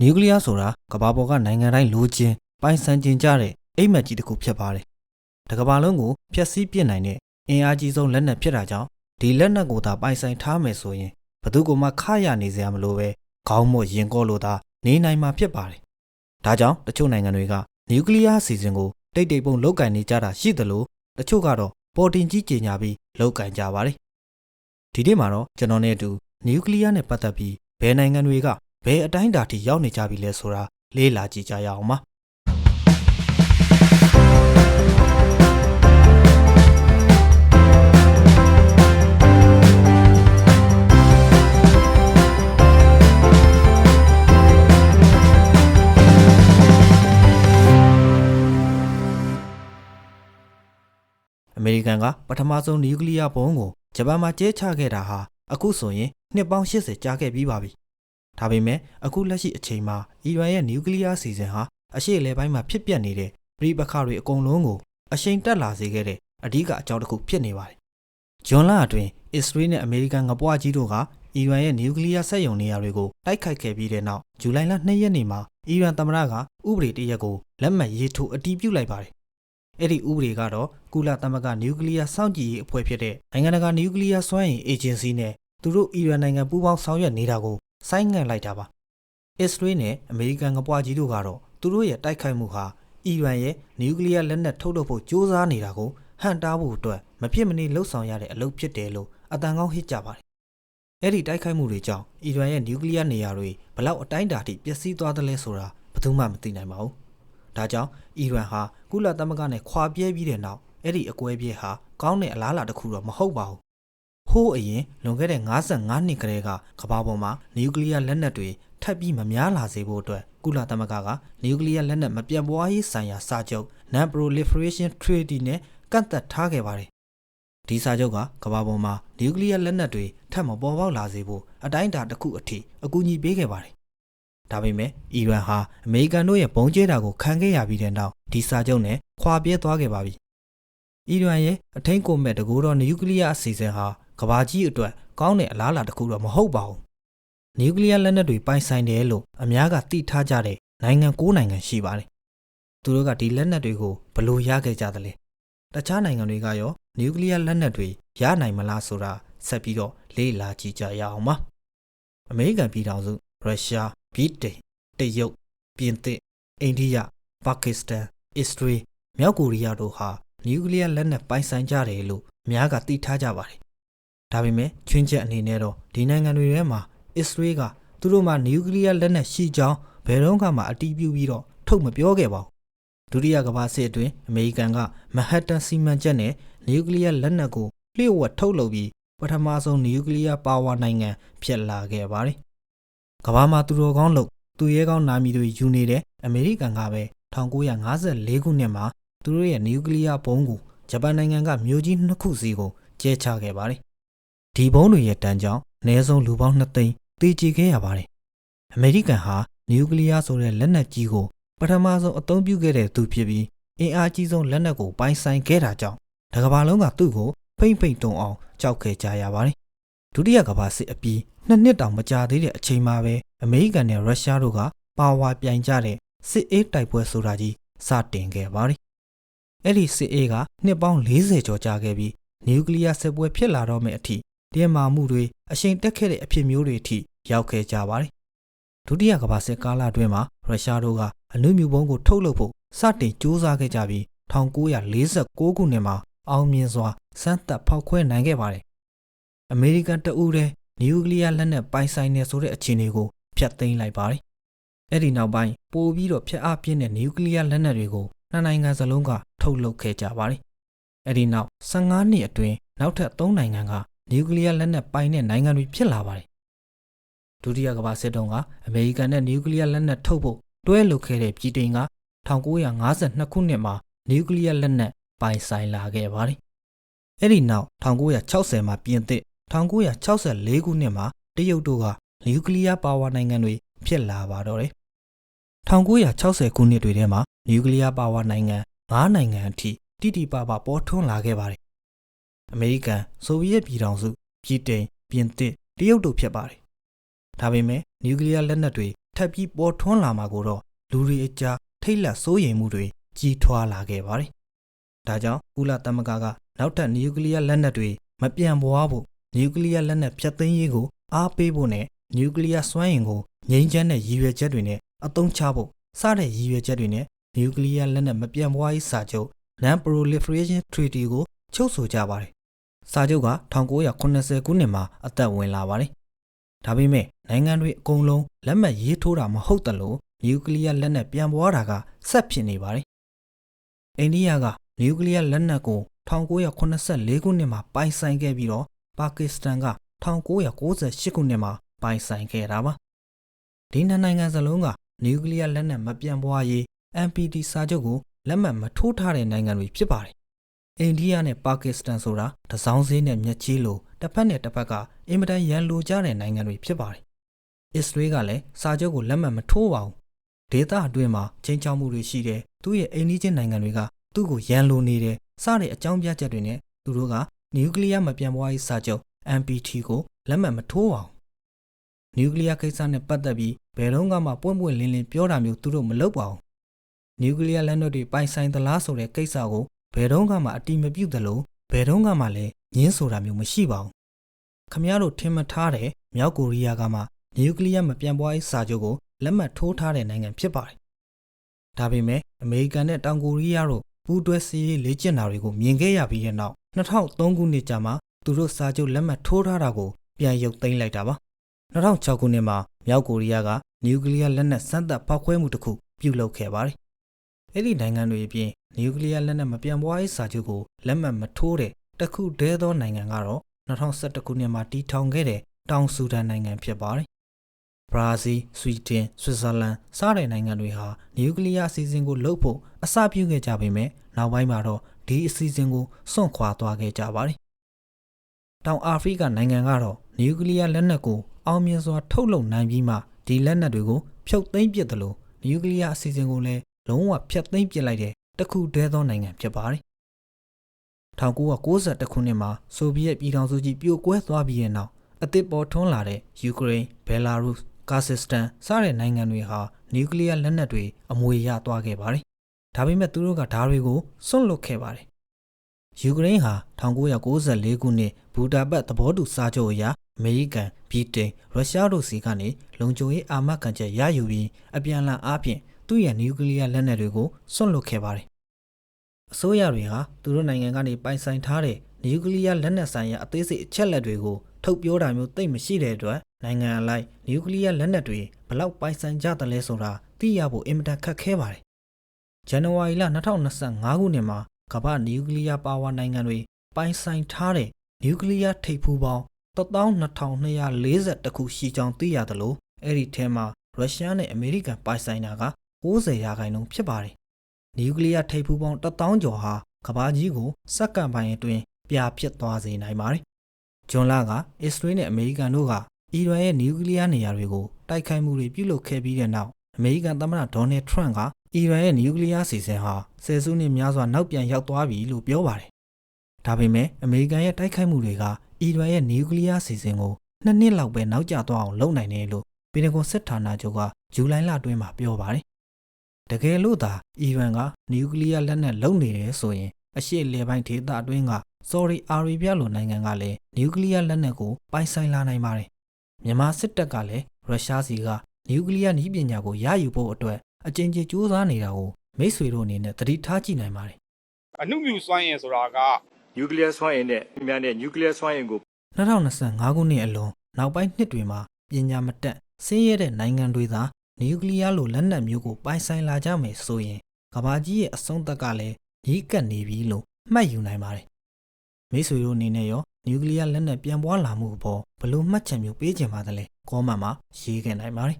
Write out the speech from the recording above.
နျူကလ িয়ার ဆိုတာကမ္ဘာပေါ်ကနိုင်ငံတိုင်းလိုချင်ပိုင်ဆိုင်ကျင်ကြတဲ့အိမ်မက်ကြီးတစ်ခုဖြစ်ပါတယ်။တစ်ကမ္ဘာလုံးကိုဖျက်ဆီးပစ်နိုင်တဲ့အင်အားကြီးဆုံးလက်နက်ဖြစ်တာကြောင့်ဒီလက်နက်ကိုသာပိုင်ဆိုင်ထားမယ်ဆိုရင်ဘယ်သူကမှခရနေစရာမလိုပဲခေါင်းမို့ရင်ကော့လို့သာနေနိုင်မှာဖြစ်ပါတယ်။ဒါကြောင့်တချို့နိုင်ငံတွေကနျူကလ িয়ার အစီအစဉ်ကိုတိတ်တိတ်ပုံလောက်ကင်နေကြတာရှိသလိုတချို့ကတော့ပေါ်တင်ကြီးကြေညာပြီးလောက်ကင်ကြပါတယ်။ဒီနေ့မှာတော့ကျွန်တော်နဲ့အတူနျူကလ িয়ার နဲ့ပတ်သက်ပြီးဘယ်နိုင်ငံတွေက ဘယ်အတိုင်းအတာထိရောက်နေကြပြီလဲဆိုတာလေ့လာကြည့်ကြရအောင်ပါအမေရိကန်ကပထမဆုံးနျူကလ িয়ার ဘုံးကိုဂျပန်မှာကျဲချခဲ့တာဟာအခုဆိုရင်နှစ်ပေါင်း80ကြာခဲ့ပြီးပါပြီ။ ဒါပေမဲ့အခုလက်ရှိအချိန်မှာအီရန်ရဲ့နျူကလ িয়ার စီစဉ်ဟာအရှေ့အလယ်ပိုင်းမှာဖြစ်ပျက်နေတဲ့ပြည်ပခါတွေအကုန်လုံးကိုအရှိန်တက်လာစေခဲ့တဲ့အဓိကအကြောင်းတစ်ခုဖြစ်နေပါတယ်။ဂျွန်လအတွင်းအစ္စရေးနဲ့အမေရိကန်ငပွားကြီးတို့ကအီရန်ရဲ့နျူကလ িয়ার စက်ရုံနေရာတွေကိုတိုက်ခိုက်ခဲ့ပြီးတဲ့နောက်ဇူလိုင်လ2ရက်နေ့မှာအီရန်သမ္မတကဥပဒေတစ်ရပ်ကိုလက်မှတ်ရေးထိုးအတည်ပြုလိုက်ပါတယ်။ အဲ့ဒီဥပဒေကတော့ကုလသမဂ္ဂနျူကလ িয়ার စောင့်ကြည့်ရေးအဖွဲ့ဖြစ်တဲ့နိုင်ငံတကာနျူကလ িয়ার စွမ်းအင်အေဂျင်စီနဲ့သူတို့အီရန်နိုင်ငံပူးပေါင်းဆောင်ရွက်နေတာကို ဆိုင်းငံ့လိုက်တာပါအစ္စရေးနဲ့အမေရိကန်ကပွားကြီးတို့ကတော့သူတို့ရဲ့တိုက်ခိုက်မှုဟာအီရန်ရဲ့နျူကလ িয়ার လက်နက်ထုတ်လုပ်ဖို့ကြိုးစားနေတာကိုဟန့်တားဖို့အတွက်မဖြစ်မနေလှုံ့ဆော်ရတဲ့အလုပ်ဖြစ်တယ်လို့အတန်ကောင်းဟစ်ကြပါတယ်အဲ့ဒီတိုက်ခိုက်မှုတွေကြောင့်အီရန်ရဲ့နျူကလ িয়ারနေရာတွေဘလောက်အတိုင်းအတာထိပျက်စီးသွားသလဲဆိုတာဘယ်သူမှမသိနိုင်ပါဘူး ဒါကြောင့်အီရန်ဟာကုလသမဂ္ဂနဲ့ခွာပြဲပြီးတဲ့နောက်အဲ့ဒီအကွဲပြဲဟာကောင်းတဲ့အလားအလာတစ်ခုတော့မဟုတ်ပါဘူး။ ဟိုးအရင်လွန်ခဲ့တဲ့55နှစ်ကတည်းကကမ္ဘာပေါ်မှာနျူကလ িয়ার လက်နက်တွေထပ်ပြီးမများလာစေဖို့အတွက်ကုလသမဂ္ဂကနျူကလ িয়ার လက်နက်မပြန့်ပွားရေးဆိုင်ရာစာချုပ် Non-Proliferation Treaty နဲ့ကန့်သက်ထားခဲ့ပါတယ်။ဒီစာချုပ်ကကမ္ဘာပေါ်မှာနျူကလ িয়ার လက်နက်တွေထပ်မပေါ်ပေါက်လာစေဖို့အတိုင်းအတာတစ်ခုအထိအကူအညီပေးခဲ့ပါတယ်။ ဒါပေမဲ့အီရန်ဟာအမေရိကန်တို့ရဲ့ပုံကျဲတာကိုခံခဲ့ရပြီးတဲ့နောက်ဒီစာချုပ်နဲ့ခွာပြဲသွားခဲ့ပါပြီ။အီရန်ရဲ့အထင်းကိုမဲ့တကူတော်နျူကလ িয়ার အစီအစဉ်ဟာ ကမ္ဘာကြီးအတွက်ကောင်းတဲ့အလားအလာတစ်ခုတော့မဟုတ်ပါဘူး။နျူကလ িয়ারလက်နက်တွေပိုင်ဆိုင်တယ်လို့အများကသိထားကြတဲ့နိုင်ငံ၉နိုင်ငံရှိပါတယ်။သူတို့ကဒီလက်နက်တွေကိုဘယ်လို့ရခဲ့ကြသလဲ။တခြားနိုင်ငံတွေကရောနျူကလ িয়ারလက်နက်တွေရနိုင်မလားဆိုတာဆက်ပြီးတော့လေ့လာကြည့်ကြရအောင်ပါ။ အမေရိကန်ပြည်ထောင်စုရုရှားဗြိတိန်တရုတ်ပြင်သစ်အိန္ဒိယပါကစ္စတန်အစ္စရေးမြောက်ကိုရီးယားတို့ဟာနျူကလ িয়ারလက်နက်ပိုင်ဆိုင်ကြတယ်လို့အများကသိထားကြပါတယ်။ ဒါပေမဲ့ချွင်းချက်အနေနဲ့တော့ဒီနိုင်ငံတွေထဲမှာအစ္စရေးကသူတို့မှာနျူကလ িয়ারလက်နက်ရှိကြောင်းဘယ်တော့မှအတည်ပြုပြီးတော့ထုတ်မပြောခဲ့ပါဘူး။ဒုတိယကမ္ဘာစစ်အတွင်းအမေရိကန်ကမဟတ်တန်စီမံချက်နဲ့နျူကလ িয়ারလက်နက်ကိုလျှို့ဝှက်ထုတ်လုပ်ပြီးပထမဆုံးနျူကလ িয়ার ပါဝါနိုင်ငံဖြစ်လာခဲ့ပါတယ်။ကမ္ဘာမှာသူတော်ကောင်းလို့သူရဲကောင်းနာမည်တွေယူနေတဲ့အမေရိကန်ကပဲ1954ခုနှစ်မှာသူတို့ရဲ့နျူကလ িয়ার ဘုံးကိုဂျပန်နိုင်ငံကမြို့ကြီးနှစ်ခုစီကိုကျဲချခဲ့ပါတယ်။ ဒီဘုံးတွေရဲ့တန်းကြောင့်အနည်းဆုံးလူပေါင်း2သိန်းသေကျေခဲ့ရပါတယ်။အမေရိကန်ဟာနျူကလ িয়ার ဆိုတဲ့လက်နက်ကြီးကိုပထမဆုံးအသုံးပြုခဲ့တဲ့သူဖြစ်ပြီးအင်အားကြီးဆုံးလက်နက်ကိုပိုင်ဆိုင်ခဲ့တာကြောင့်တစ်ကမ္ဘာလုံးကသူ့ကိုဖိမ့်ဖိမ့်တုံအောင်ကြောက်ခဲ့ကြရပါတယ်။ဒုတိယကမ္ဘာစစ်အပြီးနှစ်နှစ်တောင်မကြာသေးတဲ့အချိန်မှာပဲအမေရိကန်နဲ့ရုရှားတို့ကပါဝါပြိုင်ကြတဲ့စစ်အေးတိုက်ပွဲဆိုတာကြီးစတင်ခဲ့ပါတယ်။အဲ့ဒီစစ်အေးကနှစ်ပေါင်း40ကျော်ကြာခဲ့ပြီးနျူကလ িয়ার စစ်ပွဲဖြစ်လာတော့မယ့်အထိ တင်းမာမှုတွေအရှိန်တက်ခဲ့တဲ့အဖြစ်မျိုးတွေအထိရောက်ခဲ့ကြပါတယ်။ဒုတိယကမ္ဘာစစ်ကာလအတွင်းမှာရုရှားတို့ကအနုမြူဘုံကိုထုတ်လုပ်ဖို့စတင်ကြိုးစားခဲ့ကြပြီး1946ခုနှစ်မှာအောင်မြင်စွာစမ်းသပ်ဖောက်ခွဲနိုင်ခဲ့ပါတယ်။အမေရိကန်တအူးတဲ့နျူကလ িয়ারလက်နက်ပိုင်ဆိုင်နေဆိုတဲ့အခြေအနေကိုဖျက်သိမ်းလိုက်ပါတယ်။အဲ့ဒီနောက်ပိုင်းပိုပြီးတော့ဖျက်အားပြင်းတဲ့နျူကလ িয়ারလက်နက်တွေကိုနှစ်နိုင်ငံစလုံးကထုတ်လုပ်ခဲ့ကြပါတယ်။အဲ့ဒီနောက်15နှစ်အတွင်းနောက်ထပ်3နိုင်ငံက နျူကလ িয়ারလက်နက်ပိုင်တဲ့နိုင်ငံတွေဖြစ်လာပါတယ်။ဒုတိယကမ္ဘာစစ်တုန်းကအမေရိကန်နဲ့နျူကလ িয়ারလက်နက်ထုတ်ဖို့တွဲလုပ်ခဲ့တဲ့ပြည်တိန်က1952ခုနှစ်မှာနျူကလ িয়ারလက်နက်ပိုင်ဆိုင်လာခဲ့ပါတယ်။အဲ့ဒီနောက်1960မှာပြင်သစ်1964ခုနှစ်မှာတရုတ်တို့ကနျူကလ িয়ার ပါဝါနိုင်ငံတွေဖြစ်လာပါတော့တယ်။1960ခုနှစ်တွေထဲမှာနျူကလ িয়ার ပါဝါနိုင်ငံ9နိုင်ငံအထိတိတိပပပေါ်ထွန်းလာခဲ့ပါတယ်။ အမေရိကန်ဆိုဗီယက်ပြည်ထောင်စုပြည်တိန်ပြင်သစ်တရုတ်တို့ဖြစ်ပါတယ်။ဒါပေမဲ့နျူကလ িয়ারလက်နက်တွေထ ပ်ပြီးပေါ်ထွန်းလာမှာကိုတော့လူတွေအကြားထိတ်လန့်စိုးရိမ်မှုတွေကြီးထွားလာခဲ့ပါတယ်။ဒါကြောင့်ကုလသမဂ္ဂကနောက်ထပ်နျူကလ িয়ার လက်နက်တွေမပြန့်ပွားဖို့နျူကလ িয়ার လက်နက်ဖျက်သိမ်းရေးကိုအားပေးဖို့နဲ့နျူကလ িয়ার စွမ်းအင်ကိုငြိမ်းချမ်းတဲ့ရည်ရွယ်ချက်တွေနဲ့အသုံးချဖို့စတဲ့ရည်ရွယ်ချက်တွေနဲ့နျူကလ িয়ার လက်နက်မပြန့်ပွားရေးစာချုပ် Non-Proliferation Treaty ကိုချုပ်ဆိုကြပါတယ်။ စာချုပ်က1980ခုနှစ်မှာအသက်ဝင်လာပါတယ်။ဒါပေမဲ့နိုင်ငံတွေအကုန်လုံးလက်မှတ်ရေးထိုးတာမဟုတ်တလို့နျူကလ িয়ার လက်နက်ပြန့်ပွားတာကဆက်ဖြစ်နေပါတယ်။အိန္ဒိယကနျူကလ িয়ার လက်နက်ကို1984ခုနှစ်မှာပိုင်ဆိုင်ခဲ့ပြီးတော့ပါကစ္စတန်က1998ခုနှစ်မှာပိုင်ဆိုင်ခဲ့တာပါ။ဒီနှစ်နိုင်ငံစလုံးကနျူကလ িয়ার လက်နက်မပြန့်ပွားရေး NPT စာချုပ်ကိုလက်မှတ်မထိုးထားတဲ့နိုင်ငံတွေဖြစ်ပါတယ်။ အိန္ဒိယနဲ့ပါကစ္စတန်ဆိုတာတစောင်းစည်းနဲ့မျက်ချီးလိုတစ်ဖက်နဲ့တစ်ဖက်ကအင်မတန်ရန်လိုကြတဲ့နိုင်ငံတွေဖြစ်ပါတယ်။အစ္စရေးကလည်းစာချုပ်ကိုလက်မှတ်မထိုးပါဘူး။ဒေသအတွင်းမှာချင်းချောက်မှုတွေရှိတယ်။သူ့ရဲ့အိန္ဒိချင်းနိုင်ငံတွေကသူ့ကိုရန်လိုနေတယ်။စတဲ့အကြောင်းပြချက်တွေနဲ့သူတို့ကနျူကလ িয়ার မပြန့်ပွားရေးစာချုပ် NPT ကိုလက်မှတ်မထိုးပါဘူး။နျူကလ িয়ার ကိစ္စနဲ့ပတ်သက်ပြီးဘယ်တော့မှပွင့်ပွင့်လင်းလင်းပြောတာမျိုးသူတို့မလုပ်ပါဘူး။နျူကလ িয়ার လက်နက်တွေပိုင်ဆိုင်သလားဆိုတဲ့ကိစ္စကို ဘယ်တော့မှအတိမပြုတ်သလိုဘယ်တော့မှလည်းညင်းဆိုတာမျိုးမရှိပါဘူး။ခမရတို့ထင်မထားတဲ့မြောက်ကိုရီးယားကမှနျူကလ িয়ার မပြန့်ပွားရေးစာချုပ်ကိုလက်မှတ်ထိုးထားတဲ့နိုင်ငံဖြစ်ပါတယ်။ဒါပေမဲ့အမေရိကန်နဲ့တောင်ကိုရီးယားတို့ပူးတွဲစီးရေးလေ့ကျင့်တာတွေကိုမြင်ခဲ့ရပြီးတဲ့နောက်2003ခုနှစ်ကျမှသူတို့စာချုပ်လက်မှတ်ထိုးထားတာကိုပြန်ရုပ်သိမ်းလိုက်တာပါ2006ခုနှစ်မှာမြောက်ကိုရီးယားကနျူကလ িয়ার လက်နက်စမ်းသပ်ဖောက်ခွဲမှုတစ်ခုပြုလုပ်ခဲ့ပါတယ်။ အဲ့ဒီနိုင်ငံတွေအပြင်နျူကလ িয়ার လက်နက်မပြန့်ပွားရေးစာချုပ်ကိုလက်မှတ်မထိုးတဲ့တခုတည်းသောနိုင်ငံကတော့2011ခုနှစ်မှာတည်ထောင်ခဲ့တဲ့တောင်ဆူဒန်နိုင်ငံဖြစ်ပါတယ်။ဘရာဇီး၊ဆွီဒင်၊ဆွစ်ဇာလန်စတဲ့နိုင်ငံတွေဟာနျူကလ িয়ার အစီအစဉ်ကိုလုပ်ဖို့အစပြုခဲ့ကြပေမဲ့နောက်ပိုင်းမှာတော့ဒီအစီအစဉ်ကိုစွန့်ခွာသွားခဲ့ကြပါတယ်။တောင်အာဖရိကနိုင်ငံကတော့နျူကလ িয়ার လက်နက်ကိုအောင်မြင်စွာထုတ်လုပ်နိုင်ပြီးမှဒီလက်နက်တွေကိုဖြုတ်သိမ်းပစ်တယ်လို့နျူကလ িয়ার အစီအစဉ်ကိုလည်း လုံးဝဖျက်သိမ်းပစ်လိုက်တဲ့တခုတည်းသောနိုင်ငံဖြစ်ပါတယ်။1992ခုနှစ်မှာဆိုဗီယက်ပြည်ထောင်စုကြီးပြိုကွဲသွားပြီးတဲ့နောက်အသစ်ပေါ်ထွန်းလာတဲ့ယူကရိန်း၊ဘယ်လာရုစ်၊ကာဇက်စတန်စတဲ့နိုင်ငံတွေဟာနျူကလ িয়ার လက်နက်တွေအမွေရသွားခဲ့ပါတယ်။ဒါပေမဲ့သူတို့ကဓာတွေကိုစွန့်လွတ်ခဲ့ပါတယ်။ယူကရိန်းဟာ1994ခုနှစ်ဘူဒါပက်သဘောတူစာချုပ်အရအမေရိကန်၊ဗြိတိန်၊ရုရှားတို့စီကနေလုံခြုံရေးအာမခံချက်ရယူပြီးအပြန်အလှန်အားဖြင့် သူ့ရဲ့နျူကလ িয়ার လက်နက်တွေကိုစွန့်လွတ်ခဲ့ပါတယ်။အစိုးရတွေဟာသူတို့နိုင်ငံကနေပိုင်ဆိုင်ထားတဲ့နျူကလ িয়ার လက်နက်ဆိုင်ရာအသေးစိတ်အချက်လက်တွေကိုထုတ်ပြောတာမျိုးသိမ့်မရှိတဲ့အတွက်နိုင်ငံအလိုက်နျူကလ িয়ার လက်နက်တွေဘလောက်ပိုင်ဆိုင်ကြသလဲဆိုတာသိရဖို့အင်မတန်ခက်ခဲပါတယ်။ဇန်နဝါရီလ2025ခုနှစ်မှာကမ္ဘာနျူကလ িয়ার ပါဝါနိုင်ငံတွေပိုင်ဆိုင်ထားတဲ့နျူကလ িয়ার ထိပ်ဖူးပေါင်း12240ခုရှိကြောင်းသိရသလိုအဲ့ဒီထဲမှာရုရှားနဲ့အမေရိကန်ပိုင်ဆိုင်တာက 90ရာခိုင်နှုန်းဖြစ်ပါတယ်။နျူကလ িয়ার ထိပ်ဖူးပေါင်း1000ကျော်ဟာကမ္ဘာကြီးကိုစက္ကန့်ပိုင်းအတွင်းပြာပြစ်သွားစေနိုင်ပါတယ်။ဂျွန်လာကအစ္စရေးနဲ့အမေရိကန်တို့ကအီရန်ရဲ့နျူကလ িয়ার နေရာတွေကိုတိုက်ခိုက်မှုတွေပြုလုပ်ခဲ့ပြီးတဲ့နောက်အမေရိကန်သမ္မတဒေါ်နယ်ထရန့်ကအီရန်ရဲ့နျူကလ িয়ার စီစဉ်ဟာဆယ်စုနှစ်များစွာနောက်ပြန်ရောက်သွားပြီလို့ပြောပါတယ်။ဒါပေမဲ့အမေရိကန်ရဲ့တိုက်ခိုက်မှုတွေကအီရန်ရဲ့နျူကလ িয়ার စီစဉ်ကိုနှစ်နှစ်လောက်ပဲနောက်ကျသွားအောင်လုပ်နိုင်တယ်လို့ပင်တဂွန်စစ်ဌာနချုပ်ကဇူလိုင်လအတွင်းမှာပြောပါတယ်။ တကယ်လို့သာအီရန်ကနျူကလ িয়ার လက်နက်လုပ်နေတယ်ဆိုရင်အရှေ့လေပိုင်းဒေသအတွင်းကဆော်ဒီအာရေဗျလိုနိုင်ငံကလည်းနျူကလ িয়ার လက်နက်ကိုပိုင်ဆိုင်လာနိုင်ပါတယ်။မြန်မာစစ်တပ်ကလည်းရုရှားစီကနျူကလ িয়ার နည်းပညာကိုရယူဖို့အတွက်အကြင်ကြီးစူးစမ်းနေတာကိုမိတ်ဆွေတို့အနေနဲ့သတိထားကြည့်နိုင်ပါတယ် အနုမြူစွမ်းရင်ဆိုတာက နျူကလ িয়ার စွမ်းအင်နဲ့အများနဲ့နျူကလ িয়ার စွမ်းအင်ကို 2025ခုနှစ်အလွန်နောက်ပိုင်းနှစ်တွေမှာပညာမတတ်ဆင်းရဲတဲ့နိုင်ငံတွေသာ နျူကလ িয়ার လိုလက်နက်မျိုးကိုပိုင်ဆိုင်လာကြမယ်ဆိုရင်ကမ္ဘာကြီးရဲ့အဆုံးသက်ကလည်းရီးကပ်နေပြီလို့မှတ်ယူနိုင်ပါတယ်မိတ်ဆွေတို့အနေနဲ့ရောနျူကလ িয়ার လက်နက်ပြန်ပွားလာမှုအပေါ်ဘယ်လို့မှတ်ချက်မျိုးပေးချင်ပါသလဲကောမန့်မှာရေးခဲ့နိုင်ပါတယ်